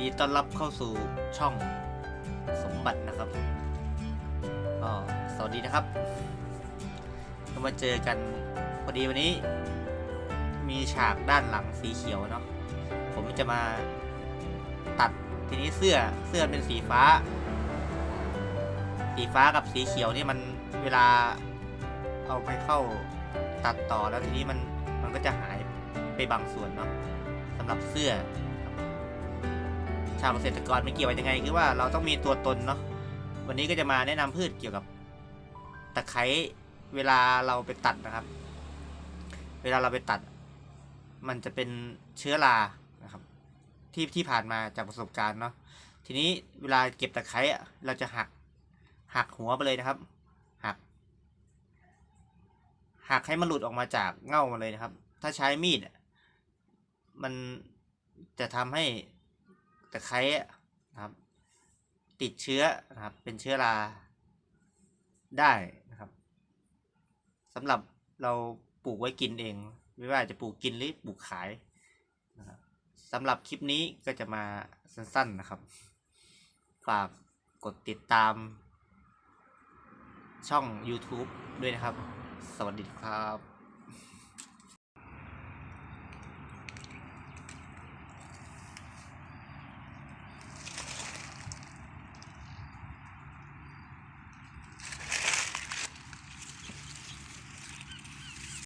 ดีต้อนรับเข้าสู่ช่องสมบัตินะครับก็สวัสดีนะครับมาเจอกันพอดีวันนี้ มีฉากด้านหลังสีเขียวเนาะผมจะมาตัดทีนี้เสื้อเสื้อเป็นสีฟ้า สีฟ้ากับสีเขียวนี่มันเวลาเอาไปเข้าตัดต่อแล้วทีนี้มันมันก็จะหายไปบางส่วนเนาะสำหรับเสื้อ ชาวเกษตรกรมันเกี่ยวกันยังไงคือว่าเราต้องมีตัวตนเนาะวันนี้ก็จะมาแนะนำพืชเกี่ยวกับตะไคร้เวลาเราไปตัดนะครับ เวลาเราไปตัด มันจะเป็นเชื้อรานะครับ ที่ที่ผ่านมาจากประสบการณ์เนาะทีนี้เวลาเก็บตะไคร้เราจะหักหักหัวไปเลยนะครับ หัก หักให้มันหลุดออกมาจากเง่ามาเลยนะครับ ถ้าใช้มีดมันจะทำให้ ตะไคร้อะนะครับ ติดเชื้อนะครับ เป็นเชื้อราได้นะครับสำหรับเราปลูกไว้กินเอง ไม่ว่าจะปลูกกินหรือปลูกขายนะครับสำหรับคลิปนี้ก็จะมาสั้นๆนะครับ ฝากกดติดตาม ช่อง YouTube ด้วยนะครับ สวัสดีครับ